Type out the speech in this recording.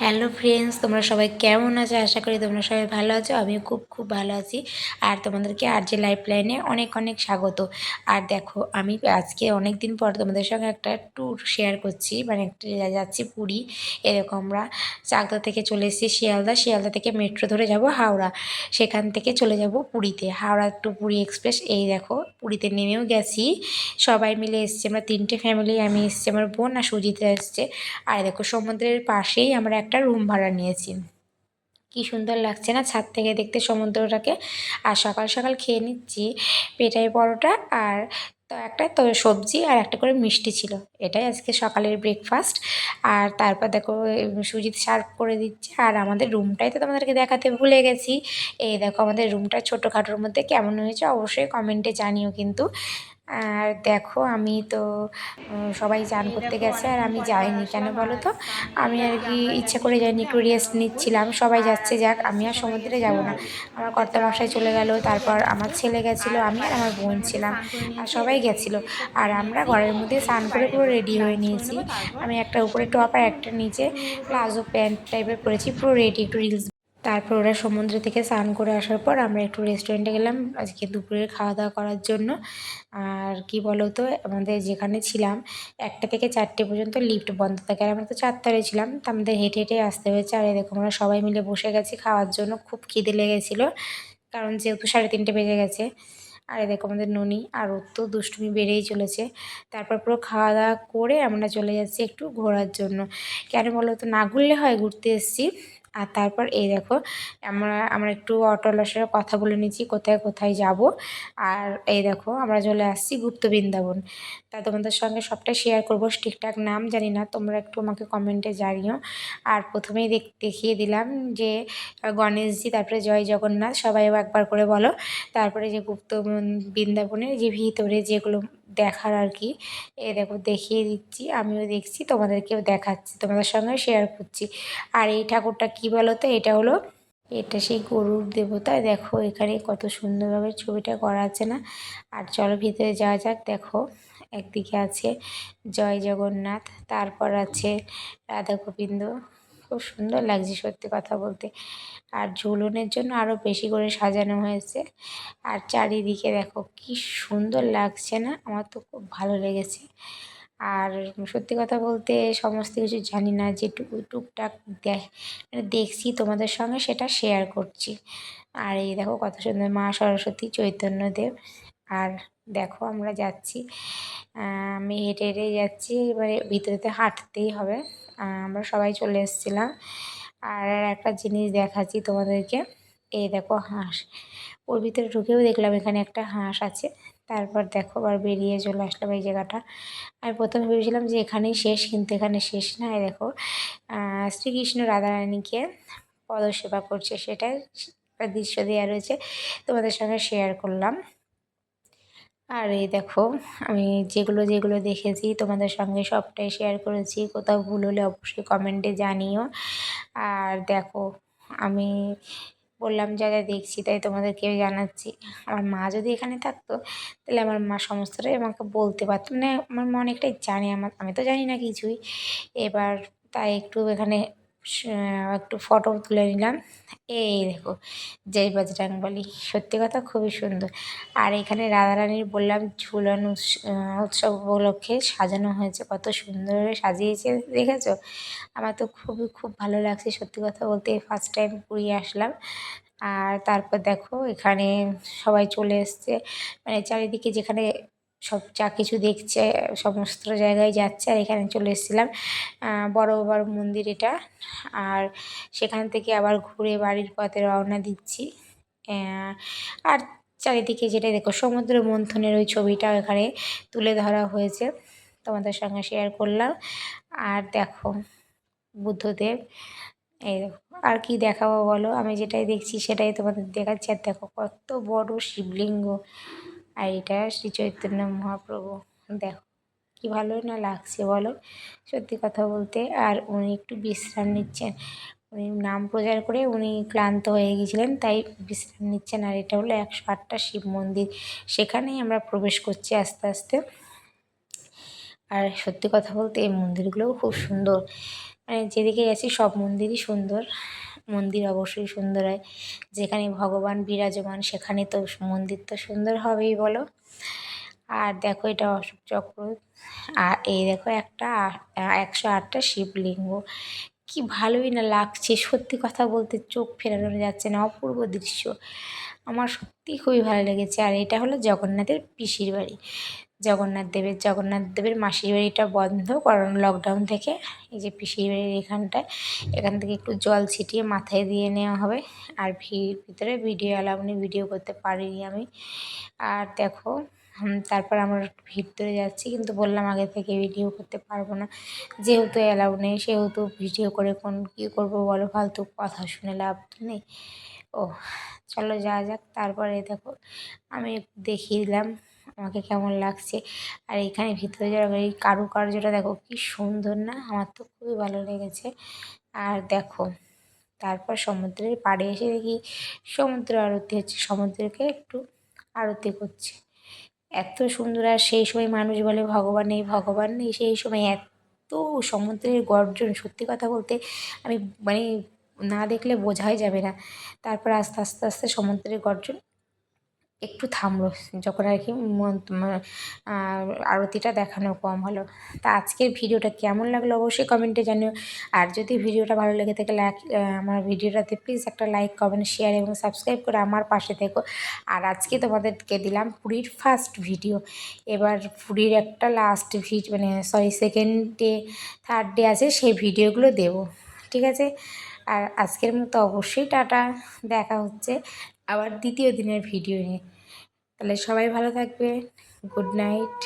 Hello friends, তোমরা সবাই কেমন আছো? আশা করি তোমরা সবাই ভালো আছো, আমিও খুব খুব ভালো আছি। আর তোমাদেরকে আর যে লাইফ লাইনে অনেক অনেক স্বাগত। আর দেখো, আমি আজকে অনেক দিন পর তোমাদের সঙ্গে একটা ট্যুর শেয়ার করছি মানে একটা যাচ্ছি পুরী। এরকম আমরা চাকদা থেকে চলে এসেছি শিয়ালদা। শিয়ালদা থেকে মেট্রো ধরে যাব হাওড়া। সেখান থেকে চলে যাব পুরীতে। হাওড়া টু পুরী এক্সপ্রেস এই দেখো, পুরীতে নেমেও গেছি। সবাই মিলে এসছে, আমরা তিনটে ফ্যামিলি আমি এসছি, আমার বোন আর সুজিতে এসছে। আর দেখো, সমুদ্রের পাশেই আমরা একটা রুম ভাড়া নিয়েছি। কি সুন্দর লাগছে না ছাদ থেকে দেখতে সমুদ্রটাকে? আর সকাল সকাল খেয়ে নিচ্ছি পেটাই পরোটা আর তো একটা তো সবজি আর একটা করে মিষ্টি ছিল। এটাই আজকে সকালের ব্রেকফাস্ট আর তারপর দেখো সুজিত সার্ভ করে দিচ্ছে। আর আমাদের রুমটাই তো তোমাদেরকে দেখাতে ভুলে গেছি। এই দেখো আমাদের রুমটা ছোটোখাটোর মধ্যে কেমন হয়েছে, অবশ্যই কমেন্টে জানিও কিন্তু। আর দেখো আমি তো সবাই চান করতে গেছে আর আমি যাইনি। কেন বলো তো? আমি আর কি ইচ্ছা করে যাইনি, একটু রেস্ট নিচ্ছিলাম। সবাই যাচ্ছে যাক, আমি আর সমুদ্রে যাব না। আমার কর্তা মশাই চলে গেল, তারপর আমার ছেলে গেছিল, আমি আর আমার বোন ছিলাম আর সবাই গেছিল। আর আমরা ঘরের মধ্যে স্নান করে পুরো রেডি হয়ে নিয়েছি। আমি একটা উপরে টপ আর একটা নিচে প্লাজো প্যান্ট টাইপের পরেছি, পুরো রেডি একটু রিলস তারপর ওরা সমুদ্র থেকে স্নান করে আসার পর আমরা একটু রেস্টুরেন্টে গেলাম, আজকে দুপুরের খাওয়া দাওয়া করার জন্য। আর কি বলো তো আমাদের যেখানে ছিলাম, একটা থেকে চারটে পর্যন্ত লিফট বন্ধ থাকে। আর আমরা তো চারতলায় ছিলাম, তো আমাদের হেঁটে হেঁটে আসতে হয়েছে। আর এরকম আমরা সবাই মিলে বসে গেছি খাওয়ার জন্য। খুব খিদে লেগেছিলো, কারণ যেহেতু সাড়ে তিনটে বেজে গেছে। আর দেখো আমাদের ননি আর ওর তো দুষ্টুমি বেড়েই চলেছে। তারপর পুরো খাওয়া দাওয়া করে আমরা চলে যাচ্ছি একটু ঘোরার জন্য। কেন বলো তো না ঘুরলে হয় ঘুরতে এসেছি। আর তারপর এই দেখো, আমরা আমরা একটু অটোওয়ালার সাথে কথা বলে নিচ্ছি, কোথায় কোথায় যাব। আর এই দেখো, আমরা চলে আসছি গুপ্ত বৃন্দাবন। তা তোমাদের সঙ্গে সবটাই শেয়ার করব, ঠিকঠাক নাম জানি না, তোমরা একটু আমাকে কমেন্টে জানিও। আর প্রথমেই দেখিয়ে দিলাম যে, গণেশজি, তারপরে জয় জগন্নাথ, সবাই একবার করে বলো। তারপরে যে গুপ্ত বৃন্দাবনের যে ভিতরে যেগুলো দেখার আর কি। এ দেখো, দেখিয়ে দিচ্ছি, আমিও দেখছি, তোমাদেরকেও দেখাচ্ছি, তোমাদের সঙ্গে শেয়ার করছি। আর এই ঠাকুরটা কী বলো তো এটা হলো, এটা সেই গরুর দেবতা। দেখো, এখানে কত সুন্দরভাবে ছবিটা করা আছে না? আর চলো ভিতরে যাওয়া যাক, দেখো, একদিকে আছে জয় জগন্নাথ, তারপর আছে রাধা গোবিন্দ খুব সুন্দর লাগছে সত্যি কথা বলতে। আর ঝুলনের জন্য আরও বেশি করে সাজানো হয়েছে। আর চারিদিকে দেখো কি সুন্দর লাগছে না? আমার তো খুব ভালো লেগেছে। আর সত্যি কথা বলতে সমস্ত কিছু জানি না যেটুকু টুকটাক দেখ মানে দেখছি তোমাদের সঙ্গে সেটা শেয়ার করছি। আর এই দেখো কত সুন্দর মা সরস্বতী চৈতন্যদেব। আর দেখো আমরা যাচ্ছি আমি হেঁটে হেঁটে যাচ্ছি, এবারে ভিতরেতে হাঁটতেই হবে। আমরা সবাই চলে এসেছিলাম। আর একটা জিনিস দেখাচ্ছি তোমাদেরকে। এই দেখো হাঁস। ওর ভিতরে ঢুকেও দেখলাম এখানে একটা হাঁস আছে। তারপর দেখো আবার বেরিয়ে চলে আসলাম এই জায়গাটা। আমি প্রথমে ভেবেছিলাম যে এখানেই শেষ, কিন্তু এখানে শেষ না। এই দেখো শ্রীকৃষ্ণ রাধারানীকে পদসেবা করছে। সেটাই দৃশ্য দেওয়া রয়েছে। তোমাদের সঙ্গে শেয়ার করলাম। আর এই দেখো, আমি যেগুলো যেগুলো দেখেছি তোমাদের সঙ্গে সবটাই শেয়ার করেছি। কোথাও ভুল হলে অবশ্যই কমেন্টে জানিও। আর দেখো, আমি বললাম যা যা দেখছি, তাই তোমাদেরকেও জানাচ্ছি। আমার মা যদি এখানে থাকতো, তাহলে আমার মা সমস্তটাই আমাকে বলতে পারতো। মানে আমার মা অনেকটাই জানে আমার, আমি তো জানি না কিছুই। এবার তাই একটু এখানে একটু ফটো তুলে নিলাম। এই দেখো, জয় বলি। সত্যি কথা খুবই সুন্দর। আর এখানে রাধারানীর বললাম ঝুলন উৎসব উপলক্ষে সাজানো হয়েছে। কত সুন্দরভাবে সাজিয়েছে, দেখেছ? আমার তো খুবই, খুব ভালো লাগছে। সত্যি কথা বলতে ফার্স্ট টাইম পুরী আসলাম। আর তারপর দেখো, এখানে সবাই চলে এসছে। মানে চারিদিকে যেখানে সব যা কিছু দেখছে, সমস্ত জায়গায় যাচ্ছে আর এখানে চলে এসেছিলাম। বড় বড় মন্দির এটা। আর সেখান থেকে আবার ঘুরে বাড়ির পথে রওনা দিচ্ছি। আর চারিদিকে যেটা দেখো, সমুদ্র মন্থনের ওই ছবিটা এখানে তুলে ধরা হয়েছে। তোমাদের সঙ্গে শেয়ার করলাম। আর দেখো, বুদ্ধদেব, এই আর কি দেখাবো বলো? আমি যেটাই দেখছি সেটাই তোমাদের দেখাচ্ছি। আর দেখো, কত বড় শিবলিঙ্গ। আর এটা শ্রী চৈতন্য মহাপ্রভু। দেখো, কি ভালো না লাগছে বলো? সত্যি কথা বলতে, আর উনি একটু বিশ্রাম নিচ্ছেন। উনি নাম প্রচার করে উনি ক্লান্ত হয়ে গিয়েছিলেন তাই বিশ্রাম নিচ্ছেন। আর এটা হলো একশো আটটা শিব মন্দির। সেখানেই আমরা প্রবেশ করছি আস্তে আস্তে। আর সত্যি কথা বলতে এই মন্দিরগুলোও খুব সুন্দর। মানে যেদিকে গেছি সব মন্দিরই সুন্দর। মন্দির অবশ্যই সুন্দর হয়। যেখানে ভগবান বিরাজমান, সেখানে তো মন্দির তো সুন্দর হবেই বলো। আর দেখো এটা অশোক চক্র। আর এই দেখো একটা একশো আটটা শিবলিঙ্গ। কি ভালোই না লাগছে, সত্যি কথা বলতে চোখ ফেরানো যাচ্ছে না, অপূর্ব দৃশ্য। আমার সত্যি খুবই ভালো লেগেছে। আর এটা হলো জগন্নাথের পিসির বাড়ি। জগন্নাথ দেবের জগন্নাথ দেবের মাসির বাড়িটা বন্ধ কারণ লকডাউন থেকে এই যে পিসির বাড়ির এখানটায়, এখান থেকে একটু জল ছিটিয়ে মাথায় দিয়ে নেওয়া হবে। আর ভিতরে ভিডিও অ্যালাউ নেই ভিডিও করতে পারিনি আমি। আর দেখো তারপর আমরা ভিতরে যাচ্ছি কিন্তু বললাম আগে থেকে ভিডিও করতে পারব না। যেহেতু অ্যালাউ নেই, সেহেতু ভিডিও করে কোন কী করব বলো? ফালতু কথা শুনে লাভ নেই। ও চলো যাওয়া যাক। তারপরে দেখো, আমি দেখিয়ে দিলাম। আমাকে কেমন লাগছে। আর এখানে ভিতরে যাওয়ার এই কারুকার্যটা দেখো কি সুন্দর না? আমার তো খুবই ভালো লেগেছে। আর দেখো, তারপর সমুদ্রের পাড়ে এসে দেখি সমুদ্র আরতি হচ্ছে। সমুদ্রকে একটু আরতি করছে। এত সুন্দর আর সেই সময় মানুষ বলে ভগবান নেই ভগবান নেই। সেই সময় এত সমুদ্রের গর্জন, সত্যি কথা বলতে আমি মানে না দেখলে বোঝাই যাবে না। তারপর আস্তে আস্তে আস্তে সমুদ্রের গর্জন একটু থামলো। যখন আর কি আরতিটা দেখানো কম হলো। তা আজকের ভিডিওটা কেমন লাগল অবশ্যই কমেন্টে জানিও। আর যদি ভিডিওটা ভালো লেগে থাকে লাইক আমার ভিডিওটাতে প্লিজ একটা লাইক কমেন্ট শেয়ার এবং সাবস্ক্রাইব করে আমার পাশে থেকো। আর আজকে তোমাদেরকে দিলাম পুরীর ফার্স্ট ভিডিও এবার পুরীর একটা লাস্ট ভিড মানে sorry second day third day আছে, সেই ভিডিওগুলো দেবো। ঠিক আছে? আর আজকের মতো অবশ্যই টাটা। দেখা হচ্ছে। আবার দ্বিতীয় দিনের ভিডিও নিয়ে। তাহলে সবাই ভালো থাকবে। Good night.